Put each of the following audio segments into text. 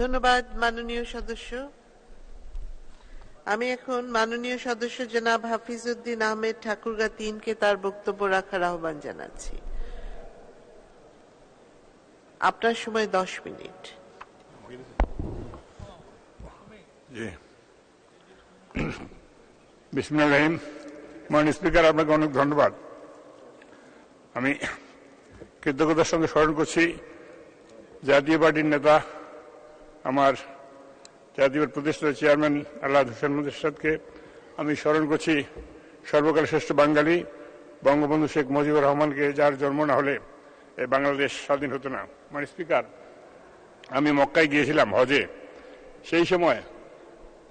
ধন্যবাদ, মাননীয় সদস্য। আমি এখন মাননীয় সদস্য জনাব হাফিজউদ্দিন আহমেদ ঠাকুরগা তিনকে তার বক্তব্য রাখার আহ্বান জানাচ্ছি। আপনার সময় দশ মিনিট। স্পিকার, আপনাকে অনেক ধন্যবাদ। আমি কৃতজ্ঞতার সঙ্গে স্মরণ করছি জাতীয় পার্টির নেতা আমার জাতীয় প্রতিষ্ঠাতা চেয়ারম্যান আল্লাহ হোসেন মুদিসাদকে আমি স্মরণ করছি সর্বকাল শ্রেষ্ঠ বাঙালি, বঙ্গবন্ধু শেখ মুজিবুর রহমানকে, যার জন্ম না হলে এই বাংলাদেশ স্বাধীন হতো না। মানে স্পিকার, আমি মক্কায় গিয়েছিলাম হজে। সেই সময়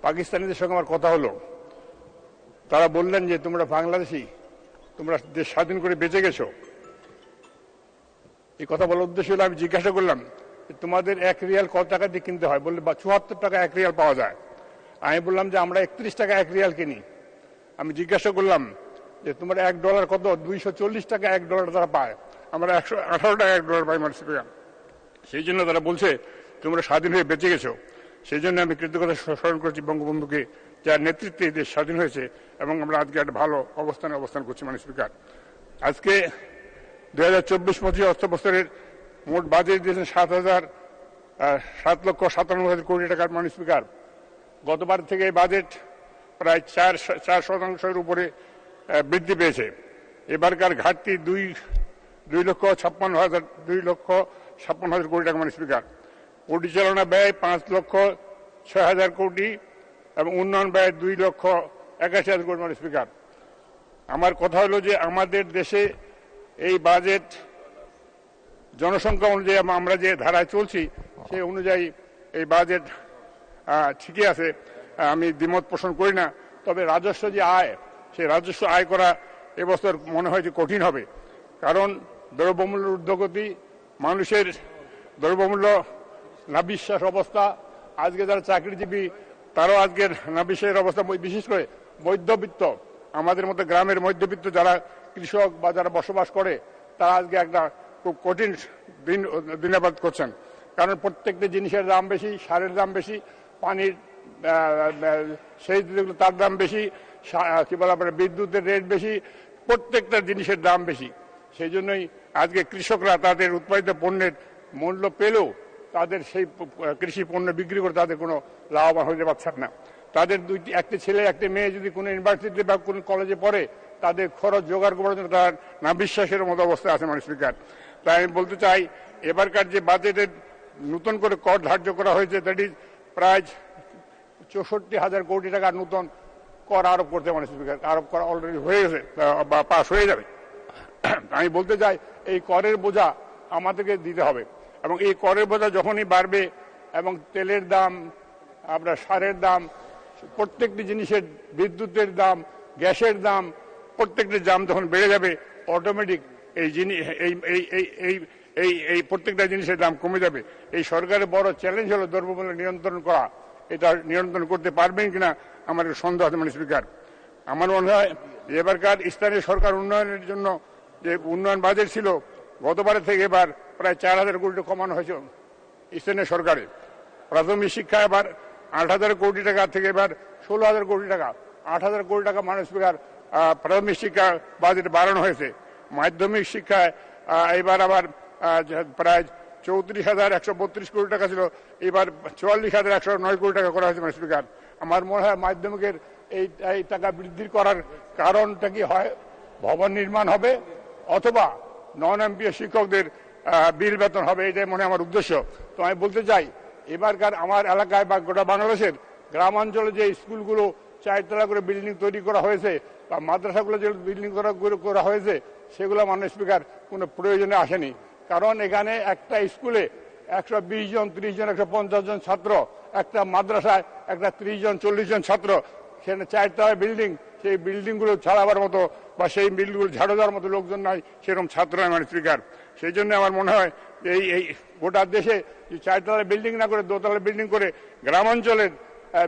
পাকিস্তানিদের সঙ্গে আমার কথা হলো। তারা বললেন যে, তোমরা বাংলাদেশি, তোমরা দেশ স্বাধীন করে বেঁচে গেছো। এই কথা বলার উদ্দেশ্য হলো, আমি জিজ্ঞাসা করলাম তোমাদের এক রিয়াল কত টাকা দিয়ে কিনতে হয়? বললে চুয়াত্তর টাকা এক রিয়াল পাওয়া যায়। আমি বললাম যে, আমরা একত্রিশ টাকা এক রিয়াল কিনি। আমি জিজ্ঞাসা করলাম যে, তোমার এক ডলার কত? দুইশো চল্লিশ টাকা এক ডলার তারা পায়। আমরা একশো আঠারো টাকা এক ডলার পাই মানুষ সেই জন্য তারা বলছে, তোমরা স্বাধীন হয়ে বেঁচে গেছো। সেই জন্য আমি কৃতজ্ঞতা স্মরণ করছি বঙ্গবন্ধুকে, যার নেতৃত্বে দেশ স্বাধীন হয়েছে এবং আমরা আজকে একটা ভালো অবস্থানে অবস্থান করছি মানে স্পিকার। আজকে দু হাজার চব্বিশ পঁচিশ অর্থ বছরের মোট বাজেট দিয়েছেন সাত হাজার সাত লক্ষ সাতান্ন হাজার কোটি টাকার মানে স্পিকার গতবার থেকে এই বাজেট প্রায় চার চার শতাংশের উপরে বৃদ্ধি পেয়েছে। এবারকার ঘাটতি দুই দুই লক্ষ ছাপ্পান্ন হাজার, দুই লক্ষ ছাপ্পান্ন হাজার কোটি টাকা মানে স্পিকার পরিচালনা ব্যয় পাঁচ লক্ষ ছয় হাজার কোটি এবং উন্নয়ন ব্যয় দুই লক্ষ একাশি হাজার কোটি মানে স্পিকার আমার কথা হলো যে আমাদের দেশে এই বাজেট জনসংখ্যা অনুযায়ী আমরা যে ধারায় চলছি, সেই অনুযায়ী এই বাজেট ঠিকই আছে আমি দ্বিমত পোষণ করি না, তবে রাজস্ব যে আয়, সেই রাজস্ব আয় করা এবছর মনে হয় যে কঠিন হবে। কারণ দ্রব্যমূল্য ঊর্ধ্বগতি, মানুষের দ্রব্যমূল্য নাবিশ্বাস অবস্থা, আজকে যারা চাকরিজীবী, তারাও আজকের নাবিশ্বাসের অবস্থা বিশেষ করে মধ্যবিত্ত, আমাদের মতো গ্রামের মধ্যবিত্ত যারা কৃষক বা যারা বসবাস করে, তারা আজকে একটা খুব কঠিন দিন, দিনাবাদ করছেন। কারণ প্রত্যেকটা জিনিসের দাম বেশি, সারের দাম বেশি, পানির সেই তার দাম বেশি কি বলে বিদ্যুতের রেট বেশি, প্রত্যেকটা জিনিসের দাম বেশি। সেই জন্যই আজকে কৃষকরা তাদের উৎপাদিত পণ্যের মূল্য পেলেও তাদের সেই কৃষি পণ্য বিক্রি করে তাদের কোনো লাভবান হতে পারছেন না। তাদের দুইটি, একটি ছেলে, একটি মেয়ে যদি কোনো ইউনিভার্সিটিতে বা কোনো কলেজে পড়ে, তাদের খরচ জোগাড় করার জন্য তার না বিশ্বাসের মতো অবস্থায় আছে মানুষ স্পিকার তাই আমি বলতে চাই, এবারকার যে বাজেটের নতুন করে কর ধার্য করা হয়েছে দ্যাট ইজ প্রায় চৌষট্টি হাজার কোটি টাকা নতুন কর আরোপ করতে মানে স্পিকার আরোপ করা অলরেডি হয়ে গেছে বা পাস হয়ে যাবে। আমি বলতে চাই, এই করের বোঝা আমাদেরকে দিতে হবে। এবং এই করের বোঝা যখনই বাড়বে, এবং তেলের দাম আপনার সারের দাম, প্রত্যেকটি জিনিসের বিদ্যুতের দাম, গ্যাসের দাম, প্রত্যেকটি দাম যখন বেড়ে যাবে অটোমেটিক এই জিনিস, এই এই এই এই প্রত্যেকটা জিনিসের দাম কমে যাবে। এই সরকারের বড় চ্যালেঞ্জ হলো দ্রব্যমূল্য নিয়ন্ত্রণ করা। এটা নিয়ন্ত্রণ করতে পারবেন কিনা আমার সন্দেহ আছে মানে স্পিকার। আমার মনে হয় এবারকার স্থানীয় সরকার উন্নয়নের জন্য যে উন্নয়ন বাজেট ছিল, গতবারের থেকে এবার প্রায় চার হাজার কোটি কমানো হয়েছে স্থানীয় সরকারে প্রাথমিক শিক্ষা এবার আট হাজার কোটি টাকা থেকে এবার ষোলো হাজার কোটি টাকা। আট হাজার কোটি টাকা মানুষ স্পিকার প্রাথমিক শিক্ষা বাজেট বাড়ানো হয়েছে। মাধ্যমিক শিক্ষায় এবার আবার প্রায় চৌত্রিশ হাজার একশো বত্রিশ কোটি টাকা ছিল, এবার চুয়াল্লিশ হাজার একশো নয় কোটি টাকা করা হয়েছে মানে আমার মনে হয় মাধ্যমিকের এই এই টাকা বৃদ্ধি করার কারণটা কি হয়, ভবন নির্মাণ হবে, অথবা নন এমপিএ শিক্ষকদের বিল বেতন হবে, এটাই মনে আমার উদ্দেশ্য। তো আমি বলতে চাই, এবারকার আমার এলাকায় বা গোটা বাংলাদেশের গ্রামাঞ্চলে যে স্কুলগুলো চারতলা করে বিল্ডিং তৈরি করা হয়েছে, বা মাদ্রাসাগুলো যে বিল্ডিং করা করা হয়েছে সেগুলো মাননীয় স্পিকার, কোনো প্রয়োজনে আসেনি। কারণ এখানে একটা স্কুলে একশো বিশ জন, ত্রিশ জন, একশো পঞ্চাশ জন ছাত্র, একটা মাদ্রাসায় একটা ত্রিশ জন, চল্লিশ জন ছাত্র। সেখানে চারতলা বিল্ডিং, সেই বিল্ডিংগুলো ছাড়াবার মতো বা সেই বিল্ডিংগুলো ঝাড়ু দেওয়ার মতো লোকজন নাই, সেরকম ছাত্র নয় মানে স্পিকার। সেই জন্য আমার মনে হয় এই এই গোটা দেশে যে চারতলা বিল্ডিং না করে দোতলা বিল্ডিং করে গ্রামাঞ্চলের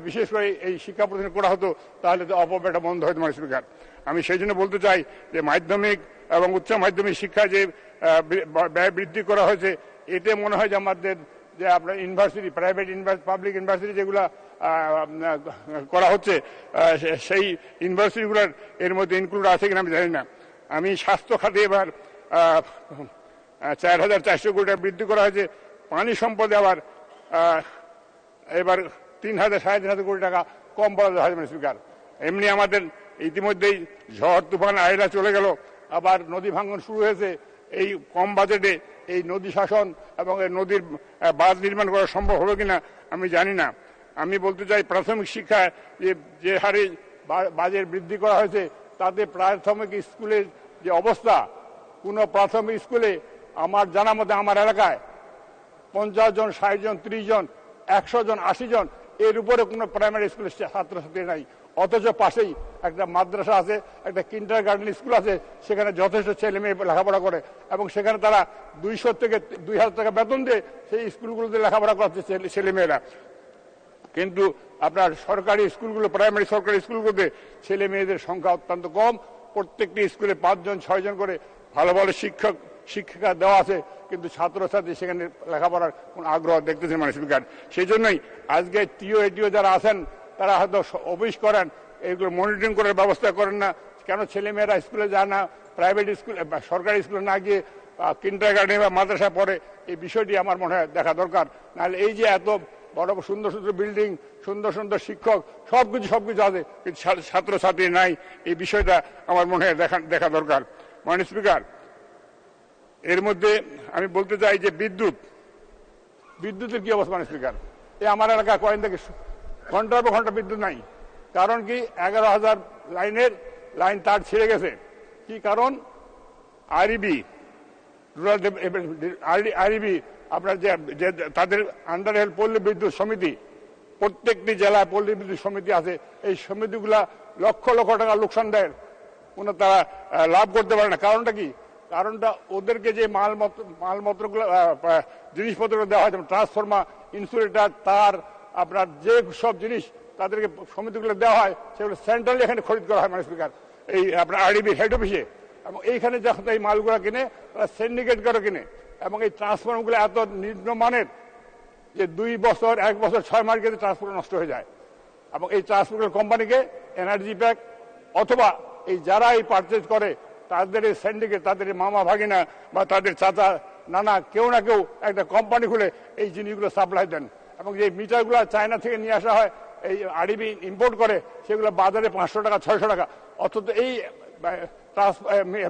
বিশেষ করে এই শিক্ষা প্রতিষ্ঠান করা হতো, তাহলে তো অপব্যটা বন্ধ হতো মানে স্পিকার। আমি সেই জন্য বলতে চাই যে মাধ্যমিক এবং উচ্চ মাধ্যমিক শিক্ষা যে ব্যয় বৃদ্ধি করা হয়েছে, এতে মনে হয় যে আমাদের যে আপনার university, private university public university যেগুলো করা হচ্ছে সেই ইউনিভার্সিটিগুলোর এর মধ্যে ইনক্লুড আছে কিনা আমি জানি না। আমি স্বাস্থ্য খাতে এবার চার হাজার চারশো কোটি টাকা বৃদ্ধি করা হয়েছে, পানি সম্পদে আবার এবার তিন হাজার, সাড়ে তিন হাজার কোটি টাকা কম হয় মানে স্পিকার এমনি আমাদের ইতিমধ্যেই ঝড় তুফান আয়লা চলে গেল। আবার নদী ভাঙন শুরু হয়েছে। এই কম বাজেটে এই নদী শাসন এবং এই নদীর বাঁধ নির্মাণ করা সম্ভব হবে কিনা আমি জানি না। আমি বলতে চাই প্রাথমিক শিক্ষা যে যে হারে বাজেট বৃদ্ধি করা হয়েছে, তাতে প্রাথমিক স্কুলের যে অবস্থা, কোনো প্রাথমিক স্কুলে আমার জানা মতে আমার এলাকায় পঞ্চাশ জন, ষাট জন, ত্রিশ জন, একশো জন, আশি জন, এর উপরে কোনো প্রাইমারি স্কুলের ছাত্রছাত্রী নাই। অথচ পাশেই একটা মাদ্রাসা আছে, একটা কিন্টার গার্ডেন স্কুল আছে, সেখানে যথেষ্ট ছেলে মেয়ে লেখাপড়া করে এবং সেখানে তারা দুইশো থেকে দুই হাজার টাকা বেতন দিয়ে সেই স্কুলগুলোতে লেখাপড়া করছে ছেলে- ছেলে মেয়েরা। কিন্তু আপনার সরকারি স্কুলগুলো প্রাইমারি সরকারি স্কুলগুলোতে ছেলে মেয়েদের সংখ্যা অত্যন্ত কম। প্রত্যেকটি স্কুলে পাঁচজন, ছয়জন করে ভালো ভালো শিক্ষক শিক্ষিকা দেওয়া আছে, কিন্তু ছাত্রছাত্রী সেখানে লেখাপড়ার কোনো আগ্রহ দেখতেছেন মানে স্পিকার সেই জন্যই আজকে টিও, এটিও যারা আছেন তারা হয়তো অফিস করেন, এগুলো মনিটরিং করার ব্যবস্থা করেন না। কেন ছেলেমেয়েরা স্কুলে যায় না? প্রাইভেট স্কুলে সরকারি স্কুলে না গিয়ে কিন্টার গার্ডেন বা মাদ্রাসা পড়ে, এই বিষয়টি আমার মনে হয় দেখা দরকার। নাহলে এই যে এত বড় সুন্দর সুন্দর বিল্ডিং, সুন্দর সুন্দর শিক্ষক সব কিছু সব কিছু আছে, কিন্তু ছাত্রছাত্রী নাই, এই বিষয়টা আমার মনে হয় দেখা দেখা দরকার। মানে স্পিকার, এর মধ্যে আমি বলতে চাই যে বিদ্যুৎ, বিদ্যুতের কি অবস্থা মানে স্পিকার? এই আমার এলাকা কয়েন থেকে ঘণ্টার পর ঘণ্টা বিদ্যুৎ নাই। কারণ কি এগারো হাজার লাইনের লাইন তার ছিঁড়ে গেছে। কি কারণ? আরইবি রুরাল আরইবি আপনার যে তাদের আন্ডারে পল্লী বিদ্যুৎ সমিতি প্রত্যেকটি জেলায় পল্লী বিদ্যুৎ সমিতি আছে। এই সমিতিগুলা লক্ষ লক্ষ টাকা লোকসান দেয়। কোনো তারা লাভ করতে পারে না। কারণটা কি? কারণটা ওদেরকে যে আহ, আহ, জিনিসপত্রগুলো দেওয়া হয় যেমন ট্রান্সফর্মার ইনসুলেটার তার আপনার যে সব জিনিস তাদেরকে সমিতিগুলো দেওয়া হয়, সেগুলো সেন্ট্রালি এখানে খরিদ করা হয় মানে স্পিকার। এই আপনার আরডিবি হেড অফিসে এবং এইখানে যখন এই মালগুলো কিনে, তারা সিন্ডিকেট করে কিনে। এবং এই ট্রান্সফর্মারগুলো এত নিম্নমানের যে দুই বছর, এক বছর, ছয় মাস গেলে ট্রান্সফর্মার নষ্ট হয়ে যায়। এবং এই ট্রান্সপোর্টার কোম্পানিকে এনার্জি প্যাক অথবা এই যারা এই পারচেজ করে, তাদের এই সিন্ডিকেট তাদের মামা ভাগিনা বা তাদের চাচা, নানা কেউ না কেউ একটা কোম্পানি খুলে এই জিনিসগুলো সাপ্লাই দেন। এবং যে মিটারগুলো চায়না থেকে নিয়ে আসা হয়, এই আরবি ইম্পোর্ট করে, সেগুলো বাজারে পাঁচশো টাকা, ছয়শো টাকা। অথচ এই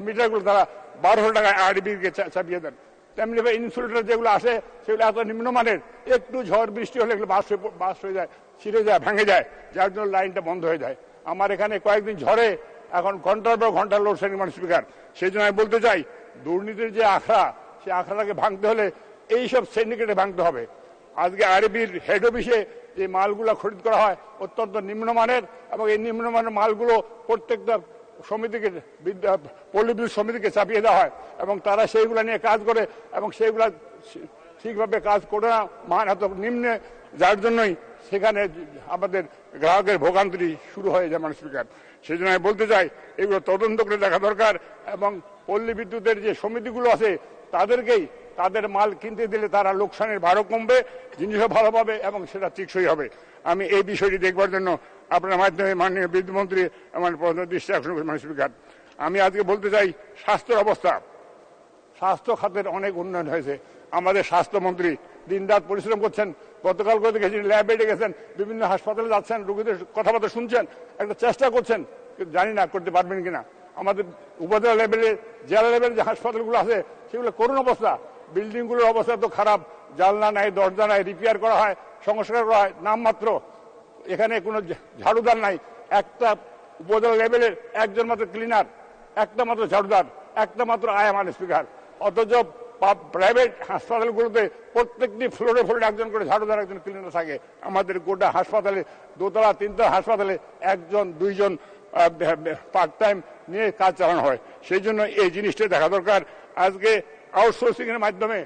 মিটারগুলো তারা বারোশো টাকা আরবিকে চাপিয়ে দেন। তেমনি ইনসুলেটর যেগুলো আসে, সেগুলো এত নিম্নমানের, একটু ঝড় বৃষ্টি হলে এগুলো বাস বাস হয়ে যায়, ছিঁড়ে যায়, ভেঙে যায়, যার জন্য লাইনটা বন্ধ হয়ে যায়। আমার এখানে কয়েকদিন ঝড়ে, এখন ঘণ্টার পর ঘণ্টা লোডশেডিং মানে স্পিকার সেই জন্য আমি বলতে চাই, দুর্নীতির যে আখড়া সেই আখড়াটাকে ভাঙতে হলে এইসব সিন্ডিকেটে ভাঙতে হবে। আজকে আরবির হেড অফিসে যে মালগুলো খরিদ করা হয়, অত্যন্ত নিম্নমানের এবং এই নিম্নমানের মালগুলো প্রত্যেকটা সমিতিকে পল্লী বিদ্যুৎ সমিতিকে চাপিয়ে দেওয়া হয় এবং তারা সেইগুলো নিয়ে কাজ করে এবং সেইগুলা ঠিকভাবে কাজ করে না মান এত নিম্নে, যার জন্যই সেখানে আমাদের গ্রাহকের ভোগান্তি শুরু হয়ে যায় মানুষ স্পিকার। সেই জন্য আমি বলতে চাই, এগুলো তদন্ত করে দেখা দরকার এবং পল্লী বিদ্যুতের যে সমিতিগুলো আছে, তাদেরকেই তাদের মাল কিনতে দিলে তারা লোকসানের ভারও কমবে, জিনিসও ভালো পাবে এবং সেটা টেকসই হবে। আমি এই বিষয়টি দেখবার জন্য আপনার মাধ্যমে মাননীয় বিদ্যুৎমন্ত্রী আমার প্রধান দৃষ্টি আকর্ষণ আমি আজকে বলতে চাই, স্বাস্থ্যের অবস্থা। স্বাস্থ্য খাতের অনেক উন্নয়ন হয়েছে। আমাদের স্বাস্থ্যমন্ত্রী দিনরাত পরিশ্রম করছেন, গতকাল করে দেখেছি, ল্যাবে গেছেন, বিভিন্ন হাসপাতালে যাচ্ছেন, রোগীদের কথাবার্তা শুনছেন, একটা চেষ্টা করছেন জানি না করতে পারবেন কিনা। আমাদের উপজেলা লেভেলে, জেলা লেভেলে যে হাসপাতালগুলো আছে, সেগুলো করুণ অবস্থা। বিল্ডিংগুলোর অবস্থা তো খারাপ, জানলা নাই, দরজা নাই রিপেয়ার করা হয়, সংস্কার করা হয়, নামমাত্র। এখানে কোনো ঝাড়ুদার নাই। একটা উপজেলা লেভেলের একজন মাত্র ক্লিনার একটা মাত্র ঝাড়ুদার, একটা মাত্র আয়ামান স্পিকার অথচ প্রাইভেট হাসপাতালগুলোতে প্রত্যেকটি ফ্লোরে ফ্লোরে একজন করে ঝাড়ুদার, একজন ক্লিনার থাকে। আমাদের গোটা হাসপাতালে, দোতলা, তিনতলা হাসপাতালে একজন, দুইজন পার্ট টাইম নিয়ে কাজ চালানো হয়। সেই জন্য এই জিনিসটা দেখা দরকার। আজকে আউটসোর্সিং এর মাধ্যমে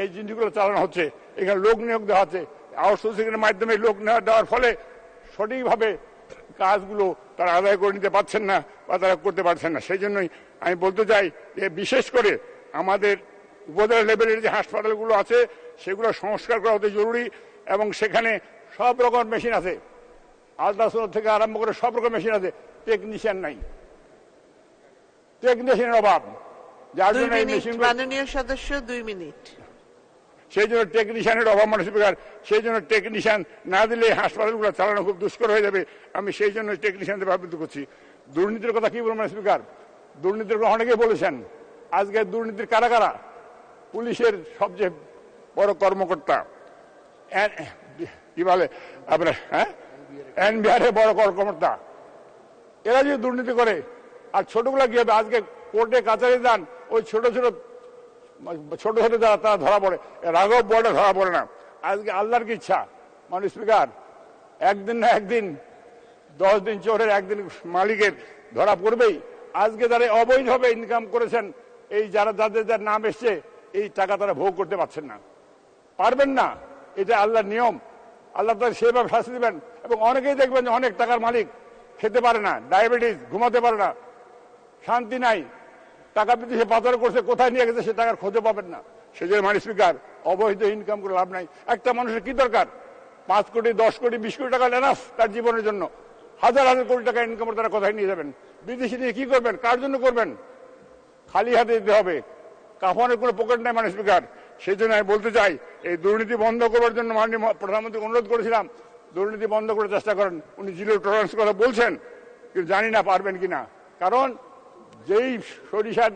এই জিনিসগুলো চালানো হচ্ছে। এখানে লোক নিয়োগ দেওয়া হচ্ছে। আউটসোর্সিং এর মাধ্যমে লোক নেওয়া দেওয়ার ফলে সঠিকভাবে কাজগুলো তারা আদায় করে নিতে পারছেন না বা তারা করতে পারছেন না। সেই জন্যই আমি বলতে চাই যে, বিশেষ করে আমাদের উপজেলা লেভেলের যে হাসপাতালগুলো আছে, সেগুলো সংস্কার করা অতি জরুরি এবং সেখানে সব রকম মেশিন আছে। আলট্রাসাউন্ড থেকে আরম্ভ করে সব রকম মেশিন আছে। টেকনিশিয়ান নাই। টেকনিশিয়ানের অভাব। যার জন্য এই মেশিনগুলো মাননীয় সদস্য দুই মিনিট। সেই জন্য টেকনিশিয়ানের অভাব স্পিকার সেই জন্য টেকনিশিয়ান না দিলে হাসপাতালগুলো চালানো খুব দুষ্কর হয়ে যাবে। আমি সেই জন্য টেকনিশিয়ানদের ভাবিত করছি। দুর্নীতির কথা কি বলবেন স্পিকার দুর্নীতির কথা অনেকেই বলেছেন। আজকে দুর্নীতির কারা কারা? পুলিশের সবচেয়ে বড় কর্মকর্তা। কি বলে? আপনার হ্যাঁ? এনবিআর এর বড় কর্মকর্তা। এরা যে দুর্নীতি করে আর ছোটগুলা কি হবে আজকে কোর্টে কাছারি যান ওই ছোট ছোট ছোট ছোট যারা, তারা ধরা পড়ে। রাঘব বড়ে ধরা পড়ে না। আজকে আল্লাহর কি ইচ্ছা? মানুষ স্পিকার, একদিন না একদিন, দশ দিন চোরের একদিন মালিকের ধরা পড়বেই। আজকে যারা অবৈধভাবে ইনকাম করেছেন, এই যারা, যাদের যার নাম এসছে, এই টাকা তারা ভোগ করতে পারছেন না। পারবেন না। এটা আল্লাহর নিয়ম। আল্লাহ তাদের সেভাবে শাস্তি দেবেন। এবং অনেকেই দেখবেন যে অনেক টাকার মালিক খেতে পারে না, ডায়াবেটিস, ঘুমাতে পারে না, শান্তি নাই। টাকা বিদেশে পাচার করছে, কোথায় নিয়ে গেছে, সে টাকার খোঁজে পাবেন না। সে সেজন্য মানে স্পিকার, অবৈধ ইনকাম করে লাভ নাই। একটা মানুষের কি দরকার? পাঁচ কোটি, দশ কোটি, বিশ কোটি টাকা এনাফ তার জীবনের জন্য। হাজার হাজার কোটি টাকা ইনকাম করে তারা কোথায় নিয়ে যাবেন? বিদেশি নিয়ে কি করবেন? কার জন্য করবেন? খালি হাতে দিতে হবে। কাফনের কোনো পকেট নাই মানে স্পিকার। সেই জন্য আমি বলতে চাই, এই দুর্নীতি বন্ধ করার জন্য মাননীয় প্রধানমন্ত্রী অনুরোধ করেছিলাম, দুর্নীতি বন্ধ করার চেষ্টা করেন। উনি জিরো টলারেন্স কথা বলছেন, কিন্তু জানি না পারবেন কিনা। কারণ যেই সরিষার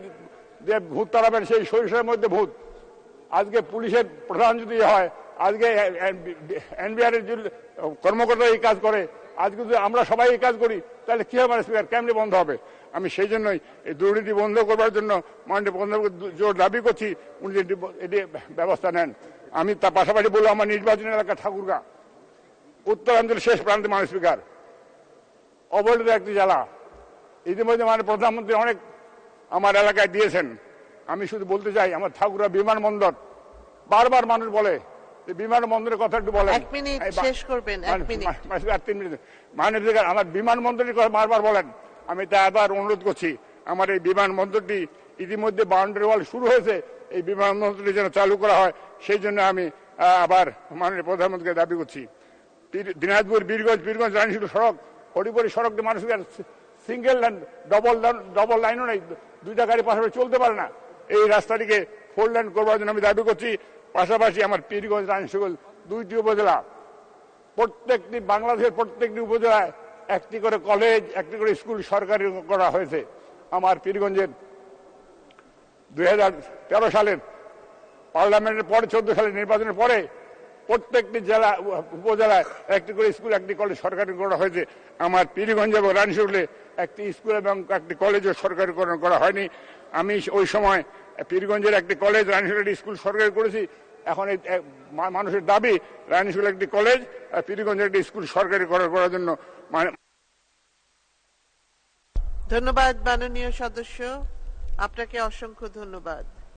যে ভূত তাড়াবেন, সেই সরিষার মধ্যে ভূত। আজকে পুলিশের প্রধান যদি হয়, আজকে এনবিআর এর যে কর্মকর্তা এই কাজ করে, আজকে যদি আমরা সবাই এই কাজ করি, তাহলে কি হবে? স্পিকার, কেমনি বন্ধ হবে? আমি সেই জন্যই এই দুর্নীতি বন্ধ করবার জন্য মাননীয় প্রধানমন্ত্রী জোর দাবি করছি, উনি এটি- ব্যবস্থা নেন। আমি তার পাশাপাশি বলব আমার নির্বাচনী এলাকা ঠাকুরগা, উত্তরাঞ্চলের শেষ প্রান্তে মানুষ স্পিকার অবহেলিত একটি জেলা ইতিমধ্যে মানে প্রধানমন্ত্রী অনেক আমার এলাকায় দিয়েছেন। আমি শুধু বলতে চাই আমার ঠাকুরা বিমানবন্দর বারবার মানুষ বলে বিমানবন্দরের কথা একটু বলেন। এক মিনিট শেষ করবেন, এক মানে- মিনিট। মানে- তিন মিনিট। মানে আমার বিমানবন্দরের কথা বারবার বলেন। আমি তা আবার অনুরোধ করছি আমার এই বিমানবন্দরটি ইতিমধ্যে বাউন্ডারি ওয়াল শুরু হয়েছে এই বিমানবন্দরটি যেন চালু করা হয় সেই জন্য আমি আবার মাননীয় প্রধানমন্ত্রীকে দাবি করছি। দিনাজপুর বীরগঞ্জ বীরগঞ্জ রানীশুর সড়ক হরিপুরি সড়কটি মানুষের সিঙ্গেল লাইন ডবল ডবল লাইনও নেই, দুইটা গাড়ি পাশাপাশি চলতে পারে না। এই রাস্তাটিকে ফোর লাইন করবার জন্য আমি দাবি করছি। পাশাপাশি আমার পীরগঞ্জ রানীশুগল দুইটি উপজেলা, প্রত্যেকটি বাংলাদেশের প্রত্যেকটি উপজেলায় একটি করে কলেজ একটি করে স্কুল সরকারি করা হয়েছে। আমার পীরগঞ্জের দুই সালের পার্লামেন্টের পরে, চোদ্দ সালের নির্বাচনের পরে প্রত্যেকটি জেলা উপজেলায় একটি করে স্কুল একটি কলেজ সরকারি করা হয়েছে। আমার পীরগঞ্জ এবং রানীশুগলে একটি স্কুল এবং একটি কলেজও সরকারিকরণ করা হয়নি। আমি ওই সময় পীরগঞ্জের একটি কলেজ রানীশুলের স্কুল সরকারি করেছি। এখন এই মানুষের দাবি রানীশুগলে একটি কলেজ পীরগঞ্জের একটি স্কুল সরকারি করা- করার জন্য মানে ধন্যবাদ মাননীয় সদস্য। আপনাকে অসংখ্য ধন্যবাদ।